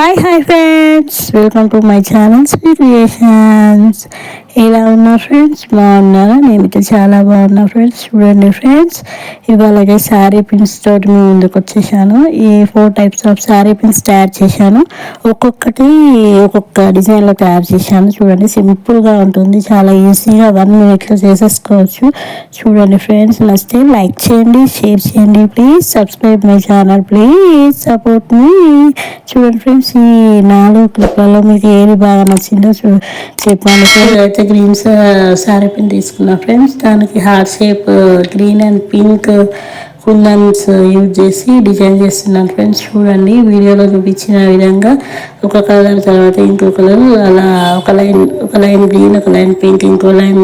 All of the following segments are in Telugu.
Hi hi friends welcome to my channel స్వీ creations ఎలా ఉన్నా ఫ్రెండ్స్ బాగున్నారా? నేనైతే చాలా బాగున్నా ఫ్రెండ్స్ చూడండి ఫ్రెండ్స్ ఇవాళగా శారీ పిన్స్ తోటి మీ ముందుకు వచ్చేసాను. ఈ four types of sari pins తయారు చేశాను. ఒక్కొక్కటి ఒక్కొక్క డిజైన్లో తయారు చేశాను. చూడండి సింపుల్గా ఉంటుంది. చాలా ఈజీగా వన్ మినిట్లో చేసేసుకోవచ్చు. చూడండి ఫ్రెండ్స్ నచ్చితే లైక్ చేయండి షేర్ చేయండి please subscribe my channel please support మీ చూడండి ఫ్రెండ్స్ వచ్చేసి నాలుగు క్లిప్లలో మీకు ఏది బాగా నచ్చిందో చూ చెప్పండి అయితే గ్రీన్ శారీ పిన్ తీసుకున్నా ఫ్రెండ్స్. దానికి heart shape green and pink kundans use చేసి డిజైన్ చేస్తున్నాను ఫ్రెండ్స్. చూడండి వీడియోలో చూపించిన విధంగా ఒక కలర్ తర్వాత ఇంకో కలర్ అలా ఒక లైన్ ఒక లైన్ గ్రీన్ ఒక లైన్ పింక్ ఇంకో లైన్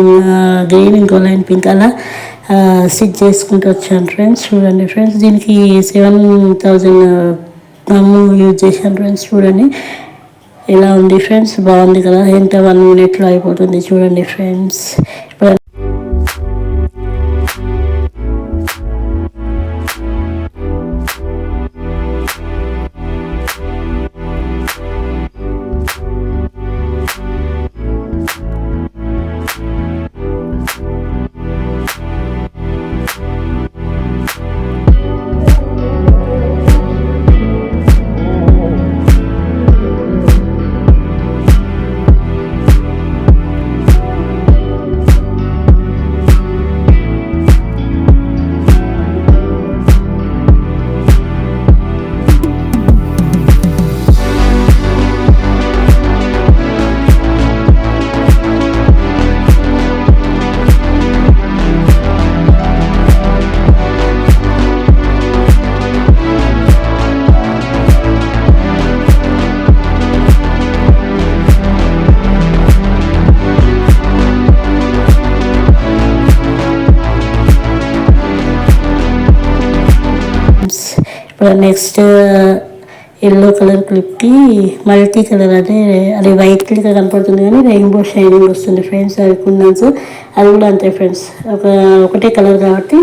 గ్రీన్ ఇంకో లైన్ పింక్ అలా స్టిచ్ చేసుకుంటూ వచ్చాను ఫ్రెండ్స్. చూడండి ఫ్రెండ్స్ దీనికి సెవెన్ థౌజండ్ గమ్ము యూజ్ చేశాను ఫ్రెండ్స్ చూడండి. ఎలా ఉంది ఫ్రెండ్స్ బాగుంది కదా? ఎంత వన్ మినిట్లో అయిపోతుంది చూడండి ఫ్రెండ్స్ నెక్స్ట్ ఎల్లో కలర్ క్లిప్కి మల్టీ కలర్ అంటే అది వైట్ క్లిక్ కనపడుతుంది కానీ రెయిన్బో షైనింగ్ వస్తుంది ఫ్రెండ్స్ అది కుందన్స్ అది కూడా అంతే ఫ్రెండ్స్ ఒక ఒకటే కలర్ కాబట్టి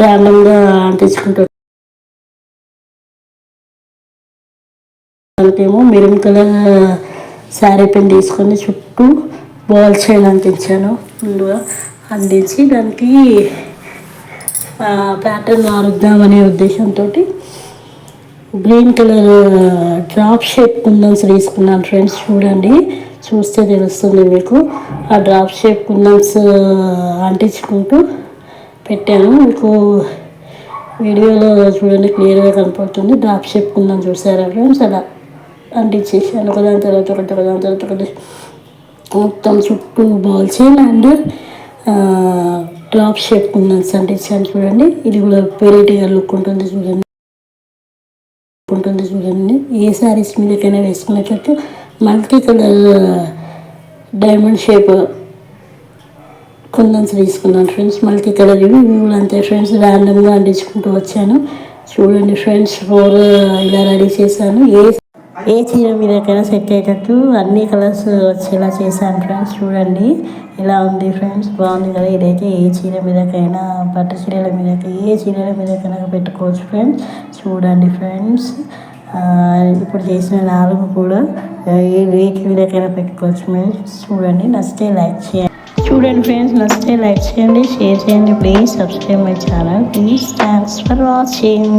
ర్యాండమ్గా అంటించుకుంటారు ఏమో మెరూన్ కలర్ శారీ పెన్ తీసుకొని చుట్టూ బాల్ చైన్ అంటించాను ముందుగా అందించి దానికి uh, ప్యాటర్న్ మారుద్దామనే ఉద్దేశంతో green colour drop shape kundans తీసుకున్నాను ఫ్రెండ్స్ చూడండి. చూస్తే తెలుస్తుంది మీకు. ఆ డ్రాప్ షేప్ కుందన్స్ అంటించుకుంటూ పెట్టాను. మీకు వీడియోలో చూడండి క్లియర్గా కనపడుతుంది. డ్రాప్ షేప్ కుందని చూసారా ఫ్రెండ్స్? అలా అంటించేసాను. ఒకదాని తర్వాత ఒకటి ఒకదాని తర్వాత ఒకటి. మొత్తం చుట్టూ బాల్ చేయాలి అండ్ డ్రాప్ షేప్ కుందన్స్ అంటించాను చూడండి. ఇది కూడా వెరైటీగా లుక్ ఉంటుంది చూడండి. ఉంటుంది చూడండి. ఏ శారీస్ మీదకైనా వేసుకునేటట్టు multi colour diamond shape kundans తీసుకున్నాను ఫ్రెండ్స్ మల్టీ కలర్ ఇవి. కూడా అంతే ఫ్రెండ్స్ ర్యాండమ్గా అంటించుకుంటూ వచ్చాను. చూడండి ఫ్రెండ్స్ ఫోర్ uh, ఇలా రెడీ చేశాను. ఏ ఏ చీర మీదకైనా సెట్ అయ్యేటట్టు అన్ని కలర్స్ వచ్చేలా చేశాను ఫ్రెండ్స్ చూడండి ఇలా ఉంది ఫ్రెండ్స్ బాగుంది కదా? ఇదైతే ఏ చీర మీదకైనా పట్టు చీరల మీదకి ఏ చీరల మీదకైనా పెట్టుకోవచ్చు ఫ్రెండ్స్ చూడండి ఫ్రెండ్స్ ఇప్పుడు చేసిన నాలుగు కూడా ఏ వేటి మీదకైనా పెట్టుకోవచ్చు ఫ్రెండ్స్ చూడండి నచ్చితే లైక్ చేయండి. చూడండి ఫ్రెండ్స్ నచ్చితే లైక్ చేయండి షేర్ చేయండి. Please subscribe my channel please thanks for watching